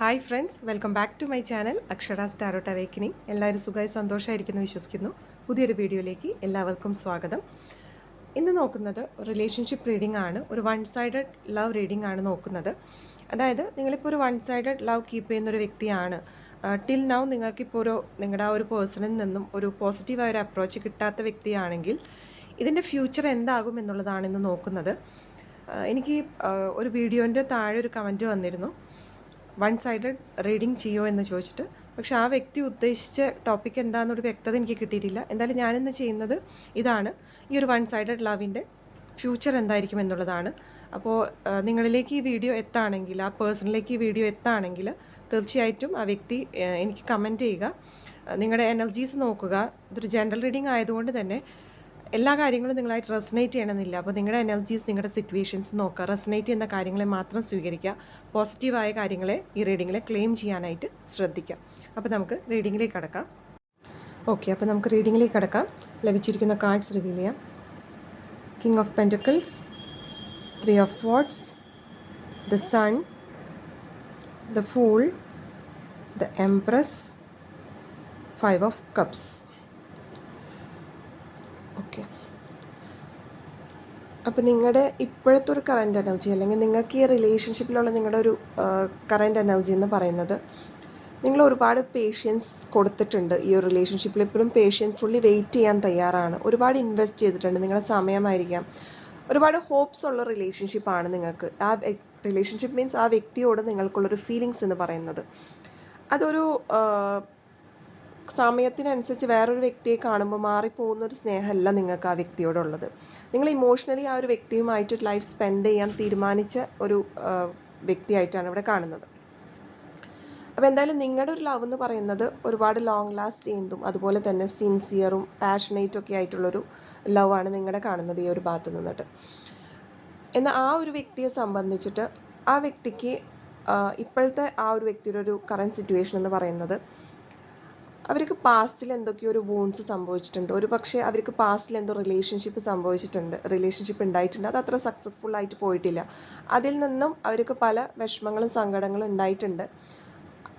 Hi friends welcome back to my channel Akshara tarot awakening എല്ലാവരും സുഖമായി സന്തോഷമായിരിക്കുന്നു വിശ്വസിക്കുന്നു. പുതിയൊരു വീഡിയോയിലേക്ക് എല്ലാവർക്കും സ്വാഗതം. ഇന്ന് നോക്കുന്നത് റിലേഷൻഷിപ്പ് റീഡിംഗ് ആണ്. ഒരു വൺ സൈഡഡ് ലവ് റീഡിംഗ് ആണ് നോക്കുന്നത്. അതായത് നിങ്ങളിപ്പോൾ ഒരു വൺ സൈഡഡ് ലവ് കീപ്പ് ചെയ്യുന്ന ഒരു വ്യക്തിയാണ്. ടിൽ നൗ നിങ്ങൾക്കിപ്പോൾ ഒരു നിങ്ങളുടെ ആ ഒരു പേഴ്സണിൽ നിന്നും ഒരു പോസിറ്റീവായ ഒരു അപ്രോച്ച് കിട്ടാത്ത വ്യക്തിയാണെങ്കിൽ ഇതിന്റെ ഫ്യൂച്ചർ എന്താകും എന്നുള്ളതാണ് ഇന്ന് നോക്കുന്നത്. എനിക്ക് ഒരു വീഡിയോന്റെ താഴെ ഒരു കമന്റ് വന്നിരുന്നു. വൺ സൈഡഡ് റീഡിങ് ചെയ്യോ എന്ന് ചോദിച്ചിട്ട്. പക്ഷെ ആ വ്യക്തി ഉദ്ദേശിച്ച ടോപ്പിക് എന്താണെന്നൊരു വ്യക്തത എനിക്ക് കിട്ടിയിട്ടില്ല. എന്തായാലും ഞാനിന്ന് ചെയ്യുന്നത് ഇതാണ്. ഈ ഒരു വൺ സൈഡഡ് ലവിന്റെ ഫ്യൂച്ചർ എന്തായിരിക്കും എന്നുള്ളതാണ്. അപ്പോൾ നിങ്ങളിലേക്ക് ഈ വീഡിയോ എത്താണെങ്കിൽ ആ പേഴ്സണിലേക്ക് ഈ വീഡിയോ എത്താണെങ്കിൽ തീർച്ചയായിട്ടും ആ വ്യക്തി എനിക്ക് കമന്റ് ചെയ്യുക. നിങ്ങളുടെ എനർജീസ് നോക്കുക. ഇതൊരു ജനറൽ റീഡിങ് ആയതുകൊണ്ട് തന്നെ എല്ലാ കാര്യങ്ങളും നിങ്ങളായിട്ട് റെസനേറ്റ് ചെയ്യണമെന്നില്ല. അപ്പോൾ നിങ്ങളുടെ എനർജീസ് നിങ്ങളുടെ സിറ്റുവേഷൻസ് നോക്കുക. റെസനേറ്റ് ചെയ്യുന്ന കാര്യങ്ങളെ മാത്രം സ്വീകരിക്കുക. പോസിറ്റീവായ കാര്യങ്ങളെ ഈ റീഡിങ്ങിലെ ക്ലെയിം ചെയ്യാനായിട്ട് ശ്രദ്ധിക്കുക. അപ്പോൾ നമുക്ക് റീഡിങ്ങിലേക്ക് കടക്കാം. ഓക്കെ അപ്പോൾ നമുക്ക് റീഡിങ്ങിലേക്ക് കടക്കാം. ലഭിച്ചിരിക്കുന്ന കാർഡ്സ് റിവീൽ ചെയ്യാം. King of pentacles three of swords the sun the fool the empress five of cups okay അപ്പോൾ നിങ്ങളുടെ ഇപ്പോഴത്തെ ഒരു കറന്റ് എനർജി അല്ലെങ്കിൽ നിങ്ങൾക്ക് ഈ റിലേഷൻഷിപ്പിലുള്ള നിങ്ങളുടെ ഒരു കറന്റ് എനർജി എന്ന് പറയുന്നത് നിങ്ങൾ ഒരുപാട് പേഷ്യൻസ് കൊടുത്തിട്ടുണ്ട് ഈ ഒരു റിലേഷൻഷിപ്പിൽ ഇപ്പോഴും പേഷ്യൻസ് ഫുള്ളി വെയിറ്റ് ചെയ്യാൻ തയ്യാറാണ്. ഒരുപാട് ഇൻവെസ്റ്റ് ചെയ്തിട്ടുണ്ട്. നിങ്ങളുടെ സമയമായിരിക്കാം. ഒരുപാട് ഹോപ്സ് ഉള്ള റിലേഷൻഷിപ്പാണ് നിങ്ങൾക്ക്. ആ റിലേഷൻഷിപ്പ് മീൻസ് ആ വ്യക്തിയോട് നിങ്ങൾക്കുള്ളൊരു ഫീലിങ്സ് എന്ന് പറയുന്നത്. അതൊരു സമയത്തിനനുസരിച്ച് വേറൊരു വ്യക്തിയെ കാണുമ്പോൾ മാറിപ്പോകുന്ന ഒരു സ്നേഹമല്ല നിങ്ങൾക്ക് ആ വ്യക്തിയോടുള്ളത്. നിങ്ങൾ ഇമോഷണലി ആ ഒരു വ്യക്തിയുമായിട്ട് ലൈഫ് സ്പെൻഡ് ചെയ്യാൻ തീരുമാനിച്ച ഒരു വ്യക്തിയായിട്ടാണ് ഇവിടെ കാണുന്നത്. അപ്പോൾ എന്തായാലും നിങ്ങളുടെ ഒരു ലവ് എന്ന് പറയുന്നത് ഒരുപാട് ലോങ് ലാസ്റ്റ് ചെയ്യുന്നതും അതുപോലെ തന്നെ സിൻസിയറും പാഷനേറ്റും ഒക്കെ ആയിട്ടുള്ളൊരു ലവ് ആണ് നിങ്ങളുടെ കാണുന്നത് ഈ ഒരു ഭാഗത്ത് നിന്നിട്ട്. എന്നാൽ ആ ഒരു വ്യക്തിയെ സംബന്ധിച്ചിട്ട് ആ വ്യക്തിക്ക് ഇപ്പോഴത്തെ ആ ഒരു വ്യക്തിയുടെ ഒരു കറന്റ് സിറ്റുവേഷൻ എന്ന് പറയുന്നത് അവർക്ക് പാസ്റ്റിൽ എന്തൊക്കെയോ ഒരു വൂൺസ് സംഭവിച്ചിട്ടുണ്ട്. ഒരു പക്ഷേ അവർക്ക് പാസ്റ്റിൽ എന്തോ റിലേഷൻഷിപ്പ് സംഭവിച്ചിട്ടുണ്ട്. റിലേഷൻഷിപ്പ് ഉണ്ടായിട്ടുണ്ട്. അത് അത്ര സക്സസ്ഫുൾ ആയിട്ട് പോയിട്ടില്ല. അതിൽ നിന്നും അവർക്ക് പല വിഷമങ്ങളും സങ്കടങ്ങളും ഉണ്ടായിട്ടുണ്ട്.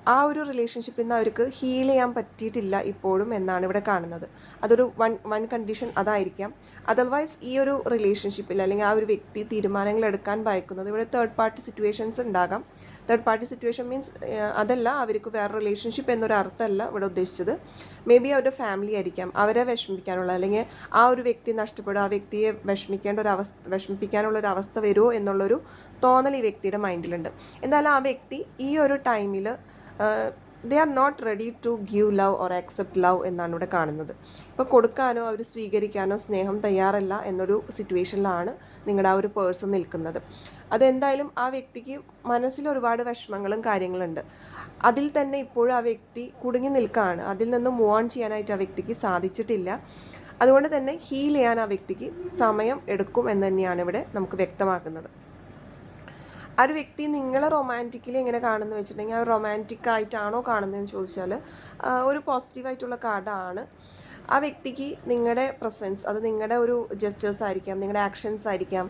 ആ ഒരു റിലേഷൻഷിപ്പിൽ നിന്ന് അവർക്ക് ഹീൽ ചെയ്യാൻ പറ്റിയിട്ടില്ല ഇപ്പോഴും എന്നാണ് ഇവിടെ കാണുന്നത്. അതൊരു വൺ വൺ കണ്ടീഷൻ അതായിരിക്കാം. അതർവൈസ് ഈ ഒരു റിലേഷൻഷിപ്പിൽ അല്ലെങ്കിൽ ആ ഒരു വ്യക്തി തീരുമാനങ്ങൾ എടുക്കാൻ ഭയക്കുന്നത് ഇവിടെ തേർഡ് പാർട്ടി സിറ്റുവേഷൻസ് ഉണ്ടാകാം. തേർഡ് പാർട്ടി സിറ്റുവേഷൻ മീൻസ് അതല്ല അവർക്ക് വേറെ റിലേഷൻഷിപ്പ് എന്നൊരു അർത്ഥമല്ല ഇവിടെ ഉദ്ദേശിച്ചത്. മേ ബി അവരുടെ ഫാമിലി ആയിരിക്കാം. അവരെ വിഷമിപ്പിക്കാനുള്ള അല്ലെങ്കിൽ ആ ഒരു വ്യക്തി നഷ്ടപ്പെടും ആ വ്യക്തിയെ വിഷമിക്കേണ്ട ഒരു അവസ്ഥ വിഷമിപ്പിക്കാനുള്ള ഒരു അവസ്ഥ വരുമോ എന്നുള്ളൊരു തോന്നൽ ഈ വ്യക്തിയുടെ മൈൻഡിലുണ്ട് എന്നാലും ആ വ്യക്തി ഈ ഒരു ടൈമിൽ they are not ready to give love or accept love എന്നാണ് ഇവിടെ കാണുന്നത്. ഇപ്പോൾ കൊടുക്കാനോ അവർ സ്വീകരിക്കാനോ സ്നേഹം തയ്യാറല്ല എന്നൊരു സിറ്റുവേഷനിലാണ് നിങ്ങളുടെ ആ ഒരു പേഴ്സൺ നിൽക്കുന്നത്. അതെന്തായാലും ആ വ്യക്തിക്ക് മനസ്സിൽ ഒരുപാട് വിഷമങ്ങളും കാര്യങ്ങളുണ്ട്. അതിൽ തന്നെ ഇപ്പോഴും ആ വ്യക്തി കുടുങ്ങി നിൽക്കുകയാണ് അതിൽ നിന്ന് മൂവ് ഓൺ ചെയ്യാനായിട്ട് ആ വ്യക്തിക്ക് സാധിച്ചിട്ടില്ല. അതുകൊണ്ട് തന്നെ ഹീൽ ചെയ്യാൻ ആ വ്യക്തിക്ക് സമയം എടുക്കും എന്ന് തന്നെയാണ് ഇവിടെ നമുക്ക് വ്യക്തമാക്കുന്നത്. ആ ഒരു വ്യക്തി നിങ്ങളെ റൊമാന്റിക്കലി എങ്ങനെ കാണുന്നു വെച്ചിട്ടുണ്ടെങ്കിൽ ആ റൊമാന്റിക് ആയിട്ടാണോ കാണുന്നതെന്ന് ചോദിച്ചാൽ ഒരു പോസിറ്റീവായിട്ടുള്ള കാർഡാണ് ആ വ്യക്തിക്ക് നിങ്ങളുടെ പ്രസൻസ് അത് നിങ്ങളുടെ ഒരു ജസ്റ്റേഴ്സ് ആയിരിക്കാം നിങ്ങളുടെ ആക്ഷൻസ് ആയിരിക്കാം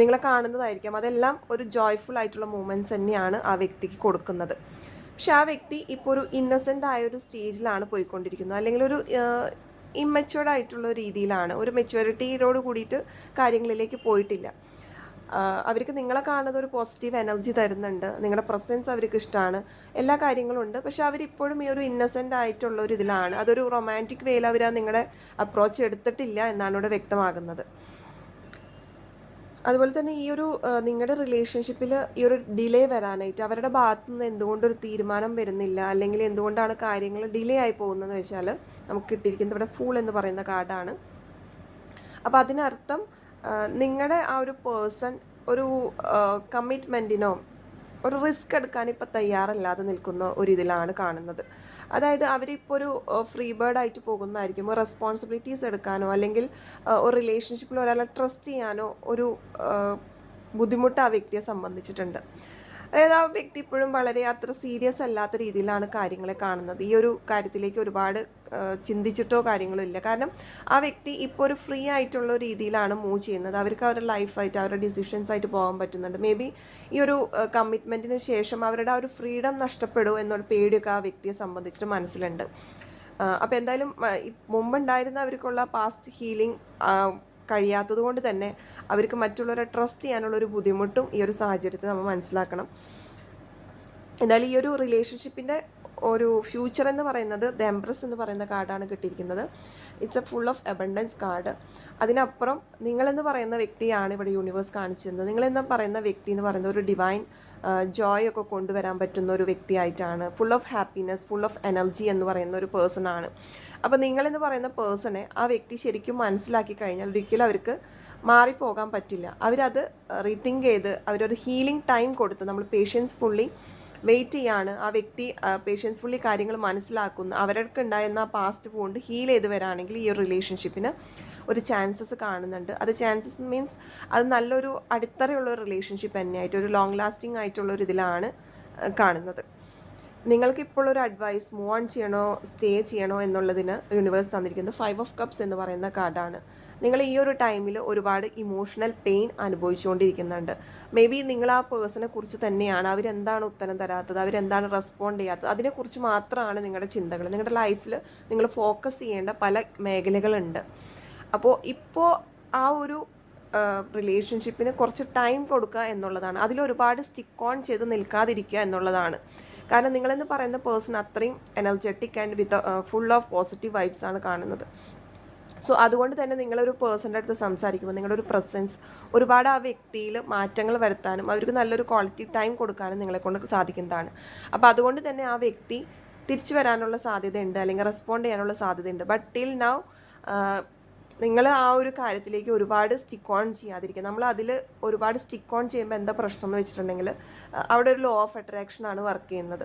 നിങ്ങളെ കാണുന്നതായിരിക്കാം അതെല്ലാം ഒരു ജോയ്ഫുൾ ആയിട്ടുള്ള മൂമെന്റ്സ് തന്നെയാണ് ആ വ്യക്തിക്ക് കൊടുക്കുന്നത്. പക്ഷെ ആ വ്യക്തി ഇപ്പോൾ ഒരു ഇന്നസെന്റ് ആയ ഒരു സ്റ്റേജിലാണ് പോയിക്കൊണ്ടിരിക്കുന്നത്. അല്ലെങ്കിൽ ഒരു ഇമ്മച്ചുവർഡ് ആയിട്ടുള്ള രീതിയിലാണ് ഒരു മെച്യൂരിറ്റിയോട് കൂടിയിട്ട് കാര്യങ്ങളിലേക്ക് പോയിട്ടില്ല. അവർക്ക് നിങ്ങളെ കാണുന്നത് ഒരു പോസിറ്റീവ് എനർജി തരുന്നുണ്ട്. നിങ്ങളുടെ പ്രസൻസ് അവർക്ക് ഇഷ്ടമാണ് എല്ലാ കാര്യങ്ങളും ഉണ്ട്. പക്ഷെ അവരിപ്പോഴും ഈ ഒരു ഇന്നസെന്റ് ആയിട്ടുള്ള ഒരു ഇതിലാണ്. അതൊരു റൊമാന്റിക് വേയിൽ അവർ നിങ്ങളുടെ അപ്രോച്ച് എടുത്തിട്ടില്ല എന്നാണ് ഇവിടെ വ്യക്തമാകുന്നത്. അതുപോലെ തന്നെ ഈ ഒരു നിങ്ങളുടെ റിലേഷൻഷിപ്പിൽ ഈ ഒരു ഡിലേ വരാനായിട്ട് അവരുടെ ഭാഗത്തു നിന്ന് എന്തുകൊണ്ടൊരു തീരുമാനം വരുന്നില്ല? അല്ലെങ്കിൽ എന്തുകൊണ്ടാണ് കാര്യങ്ങൾ ഡിലേ ആയി പോകുന്നതെന്ന് വെച്ചാൽ നമുക്ക് കിട്ടിയിരിക്കുന്നത് ഇവിടെ ഫൂൾ എന്ന് പറയുന്ന കാർഡാണ് അപ്പോൾ അതിനർത്ഥം നിങ്ങളുടെ ആ ഒരു പേഴ്സൺ ഒരു കമ്മിറ്റ്മെന്റിനോ ഒരു റിസ്ക് എടുക്കാൻ ഇപ്പോൾ തയ്യാറല്ലാതെ നിൽക്കുന്ന ഒരു ഇതിലാണ് കാണുന്നത്. അതായത് അവരിപ്പോൾ ഒരു ഫ്രീ ബേർഡ് ആയിട്ട് പോകുന്നതായിരിക്കും. റെസ്പോൺസിബിലിറ്റീസ് എടുക്കാനോ അല്ലെങ്കിൽ ഒരു റിലേഷൻഷിപ്പിൽ ഒരാളെ ട്രസ്റ്റ് ചെയ്യാനോ ഒരു ബുദ്ധിമുട്ട് ആ വ്യക്തിയെ സംബന്ധിച്ചിട്ടുണ്ട്. അതായത് ആ വ്യക്തി ഇപ്പോഴും വളരെ അത്ര സീരിയസ് അല്ലാത്ത രീതിയിലാണ് കാര്യങ്ങളെ കാണുന്നത്. ഈ ഒരു കാര്യത്തിലേക്ക് ഒരുപാട് ചിന്തിച്ചിട്ടോ കാര്യങ്ങളോ ഇല്ല. കാരണം ആ വ്യക്തി ഇപ്പോൾ ഒരു ഫ്രീ ആയിട്ടുള്ള രീതിയിലാണ് മൂവ് ചെയ്യുന്നത്. അവർക്ക് അവരുടെ ലൈഫായിട്ട് അവരുടെ ഡിസിഷൻസ് ആയിട്ട് പോകാൻ പറ്റുന്നുണ്ട്. മേ ബി ഈ ഒരു കമ്മിറ്റ്മെന്റിന് ശേഷം അവരുടെ ആ ഒരു ഫ്രീഡം നഷ്ടപ്പെടുമോ എന്നൊരു പേടിയൊക്കെ ആ വ്യക്തിയെ സംബന്ധിച്ചിട്ട് മനസ്സിലുണ്ട്. അപ്പോൾ എന്തായാലും മുമ്പുണ്ടായിരുന്ന അവർക്കുള്ള പാസ്റ്റ് ഹീലിംഗ് കഴിയാത്തത് കൊണ്ട് തന്നെ അവർക്ക് മറ്റുള്ളവരെ ട്രസ്റ്റ് ചെയ്യാനുള്ള ഒരു ബുദ്ധിമുട്ടും ഈ ഒരു സാഹചര്യത്തിൽ നമ്മൾ മനസ്സിലാക്കണം. എന്തായാലും ഈ ഒരു റിലേഷൻഷിപ്പിന്റെ ഒരു ഫ്യൂച്ചർ എന്ന് പറയുന്നത് ദ എംപ്രസ് എന്ന് പറയുന്ന കാർഡാണ് കിട്ടിയിരിക്കുന്നത്. It's a full of abundance card അതിനപ്പുറം നിങ്ങളെന്ന് പറയുന്ന വ്യക്തിയാണ് ഇവിടെ യൂണിവേഴ്സ് കാണിച്ചിരുന്നത്. നിങ്ങളെന്ന് പറയുന്ന വ്യക്തി എന്ന് പറയുന്നത് ഒരു ഡിവൈൻ ജോയ് ഒക്കെ കൊണ്ടുവരാൻ പറ്റുന്ന ഒരു വ്യക്തിയായിട്ടാണ്. Full of happiness full of energy എന്ന് പറയുന്ന ഒരു പേഴ്സൺ ആണ്. അപ്പോൾ നിങ്ങളെന്ന് പറയുന്ന പേഴ്സണെ ആ വ്യക്തി ശരിക്കും മനസ്സിലാക്കി കഴിഞ്ഞാൽ ഒരിക്കലും അവർക്ക് മാറിപ്പോകാൻ പറ്റില്ല. അവരത് റീതിങ്ക് ചെയ്ത് അവരൊരു ഹീലിംഗ് ടൈം കൊടുത്ത് നമ്മൾ പേഷ്യൻസ് ഫുള്ളി വെയിറ്റ് ചെയ്യാണ്. ആ വ്യക്തി പേഷ്യൻസ് ഫുള്ളി കാര്യങ്ങൾ മനസ്സിലാക്കുന്നു. അവർക്ക് ഉണ്ടായിരുന്ന ആ പാസ്റ്റ് പോണ്ട് ഹീൽ ചെയ്ത് വരാണെങ്കിൽ ഈ ഒരു റിലേഷൻഷിപ്പിന് ഒരു ചാൻസസ് കാണുന്നുണ്ട്. അത് ചാൻസസ് മീൻസ് അത് നല്ലൊരു അടിത്തറയുള്ള റിലേഷൻഷിപ്പ് തന്നെയായിട്ട് ഒരു ലോങ് ലാസ്റ്റിംഗ് ആയിട്ടുള്ള ഒരു ഇതിലാണ് കാണുന്നത്. നിങ്ങൾക്ക് ഇപ്പോൾ ഒരു അഡ്വൈസ് മൂവ് ഓൺ ചെയ്യണോ സ്റ്റേ ചെയ്യണോ എന്നുള്ളതിന് യൂണിവേഴ്സ് തന്നിരിക്കുന്നത് ഫൈവ് ഓഫ് കപ്സ് എന്ന് പറയുന്ന കാർഡാണ് നിങ്ങൾ ഈ ഒരു ടൈമിൽ ഒരുപാട് ഇമോഷണൽ പെയിൻ അനുഭവിച്ചുകൊണ്ടിരിക്കുന്നുണ്ട്. മേ ബി നിങ്ങൾ ആ പേഴ്സണെ കുറിച്ച് തന്നെയാണ് അവരെന്താണ് ഉത്തരം തരാത്തത് അവരെന്താണ് റെസ്പോണ്ട് ചെയ്യാത്തത് അതിനെക്കുറിച്ച് മാത്രമാണ് നിങ്ങളുടെ ചിന്തകൾ. നിങ്ങളുടെ ലൈഫിൽ നിങ്ങൾ ഫോക്കസ് ചെയ്യേണ്ട പല മേഖലകളുണ്ട്. അപ്പോൾ ഇപ്പോൾ ആ ഒരു റിലേഷൻഷിപ്പിന് കുറച്ച് ടൈം കൊടുക്കുക എന്നുള്ളതാണ്. അതിലൊരുപാട് സ്റ്റിക്ക് ഓൺ ചെയ്ത് നിൽക്കാതിരിക്കുക എന്നുള്ളതാണ്. കാരണം നിങ്ങളെന്ന് പറയുന്ന പേഴ്സൺ അത്രയും energetic and with full of positive vibes ആണ് കാണുന്നത്. സോ അതുകൊണ്ട് തന്നെ നിങ്ങളൊരു പേഴ്സന്റെ അടുത്ത് സംസാരിക്കുമ്പോൾ നിങ്ങളുടെ ഒരു പ്രസൻസ് ഒരുപാട് ആ വ്യക്തിയിൽ മാറ്റങ്ങൾ വരുത്താനും അവർക്ക് നല്ലൊരു ക്വാളിറ്റി ടൈം കൊടുക്കാനും നിങ്ങളെക്കൊണ്ട് സാധിക്കുന്നതാണ്. അപ്പോൾ അതുകൊണ്ട് തന്നെ ആ വ്യക്തി തിരിച്ചു വരാനുള്ള സാധ്യതയുണ്ട് അല്ലെങ്കിൽ റെസ്പോണ്ട് ചെയ്യാനുള്ള സാധ്യതയുണ്ട്. ബട്ട് ടിൽ നൗ നിങ്ങൾ ആ ഒരു കാര്യത്തിലേക്ക് ഒരുപാട് സ്റ്റിക്ക് ഓൺ ചെയ്യാതിരിക്കുക. നമ്മൾ അതിൽ ഒരുപാട് സ്റ്റിക്ക് ഓൺ ചെയ്യുമ്പോൾ എന്താ പ്രശ്നം എന്ന് വെച്ചിട്ടുണ്ടെങ്കിൽ അവിടെ ഒരു ലോ ഓഫ് അട്രാക്ഷൻ ആണ് വർക്ക് ചെയ്യുന്നത്.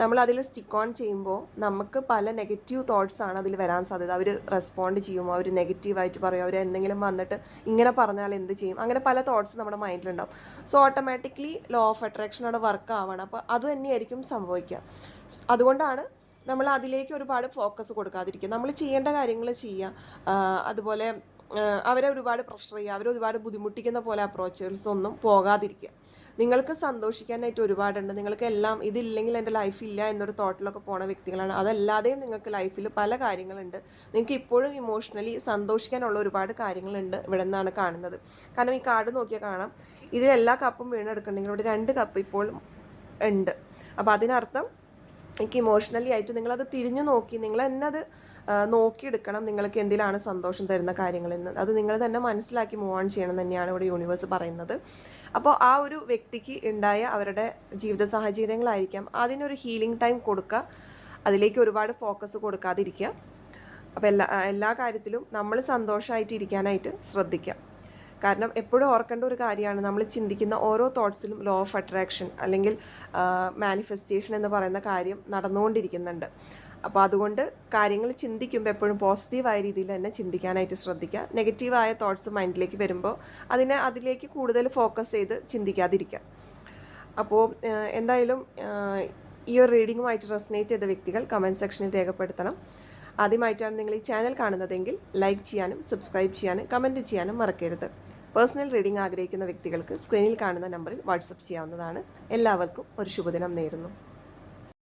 നമ്മൾ അതിൽ സ്റ്റിക്ക് ഓൺ ചെയ്യുമ്പോൾ നമുക്ക് പല നെഗറ്റീവ് തോട്ട്സ് ആണ് അതിൽ വരാൻ സാധ്യത. അവർ റെസ്പോണ്ട് ചെയ്യുമോ? അവർ നെഗറ്റീവായിട്ട് പറയും? അവർ എന്തെങ്കിലും വന്നിട്ട് ഇങ്ങനെ പറഞ്ഞാൽ എന്ത് ചെയ്യും? അങ്ങനെ പല തോട്ട്സ് നമ്മുടെ മൈൻഡിലുണ്ടാവും so automatically law of attraction അവിടെ വർക്ക് ആവണം. അപ്പോൾ അത് തന്നെയായിരിക്കും സംഭവിക്കുക. അതുകൊണ്ടാണ് നമ്മൾ അതിലേക്ക് ഒരുപാട് ഫോക്കസ് കൊടുക്കാതിരിക്കുക. നമ്മൾ ചെയ്യേണ്ട കാര്യങ്ങൾ ചെയ്യുക. അതുപോലെ അവരെ ഒരുപാട് പ്രഷർ ചെയ്യുക അവരെ ഒരുപാട് ബുദ്ധിമുട്ടിക്കുന്ന പോലെ അപ്രോച്ചുകൾസ് ഒന്നും പോകാതിരിക്കുക. നിങ്ങൾക്ക് സന്തോഷിക്കാനായിട്ട് ഒരുപാടുണ്ട്. നിങ്ങൾക്ക് എല്ലാം ഇതില്ലെങ്കിൽ എന്റെ ലൈഫില്ല എന്നൊരു തോട്ടിലൊക്കെ പോണ വ്യക്തികളാണ്. അതല്ലാതെയും നിങ്ങൾക്ക് ലൈഫിൽ പല കാര്യങ്ങളുണ്ട്. നിങ്ങൾക്ക് ഇപ്പോഴും ഇമോഷണലി സന്തോഷിക്കാനുള്ള ഒരുപാട് കാര്യങ്ങളുണ്ട് ഇവിടെ നിന്നാണ് കാണുന്നത്. കാരണം ഈ കാർഡ് നോക്കിയാൽ കാണാം. ഇതിൽ എല്ലാ കപ്പും വീണെടുക്കണമെങ്കിൽ ഇവിടെ രണ്ട് കപ്പ് ഇപ്പോൾ ഉണ്ട്. അപ്പോൾ അതിനർത്ഥം എനിക്ക് ഇമോഷണലി ആയിട്ട് നിങ്ങളത് തിരിഞ്ഞു നോക്കി നിങ്ങൾ തന്നെ അത് നോക്കിയെടുക്കണം നിങ്ങൾക്ക് എന്തിലാണ് സന്തോഷം തരുന്ന കാര്യങ്ങളെന്ന് അത് നിങ്ങൾ തന്നെ മനസ്സിലാക്കി മൂവ് ഓൺ ചെയ്യണം എന്ന് തന്നെയാണ് ഇവിടെ യൂണിവേഴ്സ് പറയുന്നത്. അപ്പോൾ ആ ഒരു വ്യക്തിക്ക് ഉണ്ടായ അവരുടെ ജീവിത സാഹചര്യങ്ങളായിരിക്കാം. അതിനൊരു ഹീലിംഗ് ടൈം കൊടുക്കുക. അതിലേക്ക് ഒരുപാട് ഫോക്കസ് കൊടുക്കാതിരിക്കുക. അപ്പോൾ എല്ലാ എല്ലാ കാര്യത്തിലും നമ്മൾ സന്തോഷമായിട്ട് ഇരിക്കാനായിട്ട് ശ്രദ്ധിക്കാം കാരണം എപ്പോഴും ഓർക്കേണ്ട ഒരു കാര്യമാണ് നമ്മൾ ചിന്തിക്കുന്ന ഓരോ തോട്ട്സിലും ലോ ഓഫ് അട്രാക്ഷൻ അല്ലെങ്കിൽ മാനിഫെസ്റ്റേഷൻ എന്ന് പറയുന്ന കാര്യം നടന്നുകൊണ്ടിരിക്കുന്നുണ്ട്. അപ്പോൾ അതുകൊണ്ട് കാര്യങ്ങൾ ചിന്തിക്കുമ്പോൾ എപ്പോഴും പോസിറ്റീവായ രീതിയിൽ തന്നെ ചിന്തിക്കാനായിട്ട് ശ്രദ്ധിക്കുക. നെഗറ്റീവായ തോട്ട്സ് മൈൻഡിലേക്ക് വരുമ്പോൾ അതിനെ അതിലേക്ക് കൂടുതൽ ഫോക്കസ് ചെയ്ത് ചിന്തിക്കാതിരിക്കുക. അപ്പോൾ എന്തായാലും ഈ ഒരു റീഡിങ്ങുമായിട്ട് റെസനേറ്റ് ചെയ്ത വ്യക്തികൾ കമന്റ് സെക്ഷനിൽ രേഖപ്പെടുത്തണം. ആദ്യമായിട്ടാണ് നിങ്ങൾ ഈ ചാനൽ കാണുന്നതെങ്കിൽ ലൈക്ക് ചെയ്യാനും സബ്സ്ക്രൈബ് ചെയ്യാനും കമന്റ് ചെയ്യാനും മറക്കരുത്. പേഴ്സണൽ റീഡിംഗ് ആഗ്രഹിക്കുന്ന വ്യക്തികൾക്ക് സ്ക്രീനിൽ കാണുന്ന നമ്പറിൽ വാട്സപ്പ് ചെയ്യാവുന്നതാണ്. എല്ലാവർക്കും ഒരു ശുഭദിനം നേരുന്നു.